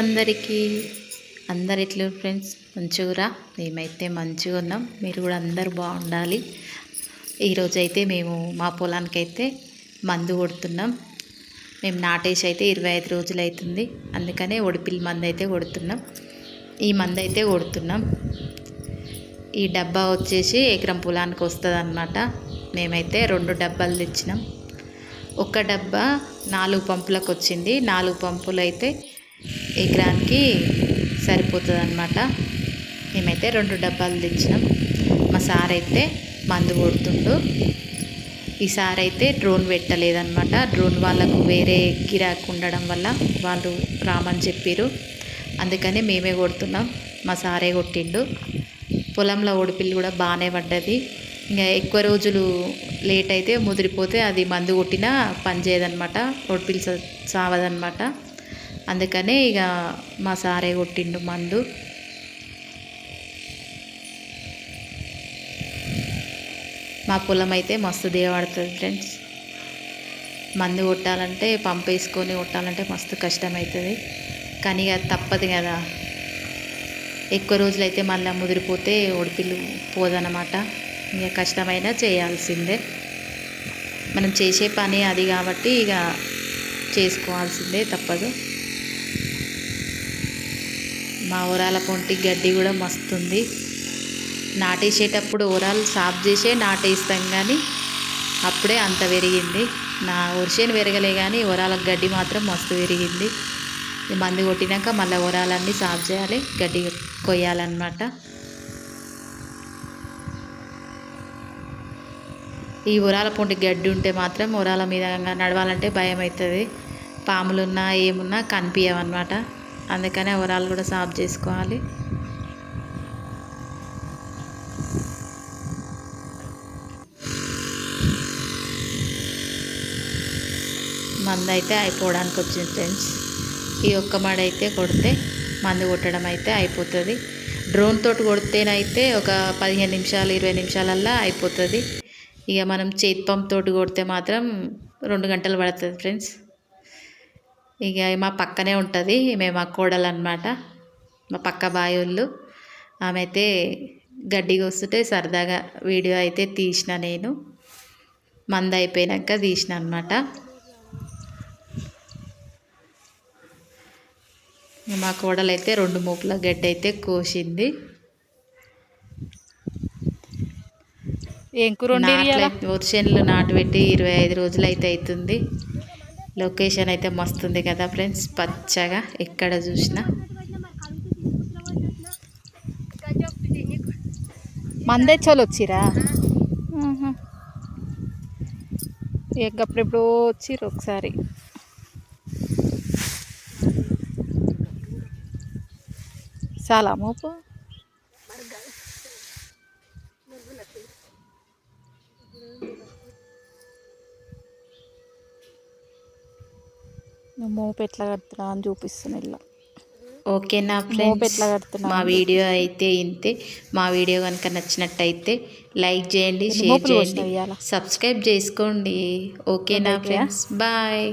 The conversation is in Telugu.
అందరికీ అందరు ఎట్లు ఫ్రెండ్స్ మంచిగా మేమైతే మంచిగా ఉన్నాం. మీరు కూడా అందరు బాగుండాలి. ఈరోజు అయితే మేము మా పొలానికి అయితే మందు కొడుతున్నాం. మేము నాటేసి అయితే ఇరవై ఐదు రోజులు అవుతుంది అందుకనే ఒడిపిల్లి మందు అయితే కొడుతున్నాం. ఈ మందు అయితే కొడుతున్నాం. ఈ డబ్బా వచ్చేసి ఎకరం పొలానికి వస్తుంది అనమాట మేమైతే రెండు డబ్బాలు తెచ్చినాం. ఒక డబ్బా నాలుగు పంపులకు వచ్చింది నాలుగు పంపులు అయితే ఎకరానికి సరిపోతుంది అనమాట మేమైతే రెండు డబ్బాలు తెచ్చినాం. మా సార్ అయితే మందు కొడుతుండు. ఈ అయితే డ్రోన్ పెట్టలేదన్నమాట. డ్రోన్ వాళ్ళకు వేరే గిరాకు ఉండడం వల్ల వాళ్ళు రామని చెప్పారు అందుకని మేమే కొడుతున్నాం. మా సారే కొట్టిండు. పొలంలో ఒడిపిల్లి కూడా బాగానే పడ్డది. ఇంకా ఎక్కువ రోజులు లేట్ అయితే ముదిరిపోతే అది మందు కొట్టినా పని చేయదనమాట సావదనమాట అందుకనే ఇక మా సారే కొట్టిండు మందు. మా పొలం అయితే మస్తు దిగబడుతుంది ఫ్రెండ్స్. మందు కొట్టాలంటే పంప్ వేసుకొని కొట్టాలంటే మస్తు కష్టమవుతుంది కానీ ఇక తప్పదు కదా. ఎక్కువ రోజులైతే మళ్ళీ ముదిరిపోతే ఒడిపిల్లు పోదనమాట ఇక కష్టమైనా చేయాల్సిందే. మనం చేసే పని అది కాబట్టి ఇక చేసుకోవాల్సిందే తప్పదు. మా ఊరాల పొంటి గడ్డి కూడా మస్తుంది. నాటేసేటప్పుడు ఊరాలు సాఫ్ చేసే నాటేస్తాం కానీ అప్పుడే అంత పెరిగింది నా ఉరిసేను పెరగలే కానీ ఊరాలకు గడ్డి మాత్రం మస్తు పెరిగింది మందు కొట్టినాక మళ్ళీ ఊరాలన్నీ సాఫ్ చేయాలి గడ్డి కొయ్యాలన్నమాట. ఈ ఉరాల పొంటి గడ్డి ఉంటే మాత్రం ఉరాల మీద నడవాలంటే భయం అవుతుంది పాములున్నా ఏమున్నా కనిపించవన్నమాట అందుకని ఓవరాల్ కూడా సాఫ్ చేసుకోవాలి. మందు అయితే అయిపోవడానికి వచ్చింది ఫ్రెండ్స్. ఈ ఒక్క మడ అయితే కొడితే మందు కొట్టడం అయితే అయిపోతుంది. డ్రోన్ తోటి కొడితేనైతే ఒక పదిహేను నిమిషాలు ఇరవై నిమిషాలల్లా అయిపోతుంది. ఇక మనం చేతి పంప్ తోటి కొడితే మాత్రం రెండు గంటలు పడుతుంది ఫ్రెండ్స్. ఇక మా పక్కనే ఉంటుంది మేము మా కోడలు అనమాట మా పక్క బాయోళ్ళు. ఆమె అయితే గడ్డి కోస్తుంటే సరదాగా వీడియో అయితే తీసిన నేను. మంద అయిపోయినాక తీసిన అనమాట మా కోడలు అయితే రెండు మూపుల గడ్డి అయితే కోసింది. ఏం కూర? వర్షన్లు నాటు పెట్టి ఇరవై ఐదు రోజులు అయితే అవుతుంది లొకేషన్ అయితే మస్తుంది కదా ఫ్రెండ్స్ పచ్చగా ఎక్కడ చూసినా. మందెచ్చోళ్ళు వచ్చిరా ఎప్పుడెప్పుడు వచ్చిర్రు ఒకసారి. చాలా మోపు మోపు ఎట్లా కడుతున్నా అని చూపిస్తున్నా ఇలా ఓకేనా మోపు ఫ్రెండ్స్? మా వీడియో అయితే ఇంతే మా వీడియో కనుక నచ్చినట్టయితే లైక్ చేయండి షేర్ చేయండి? సబ్స్క్రైబ్ చేసుకోండి ఓకేనా ఉంటాయి కదా? Friends bye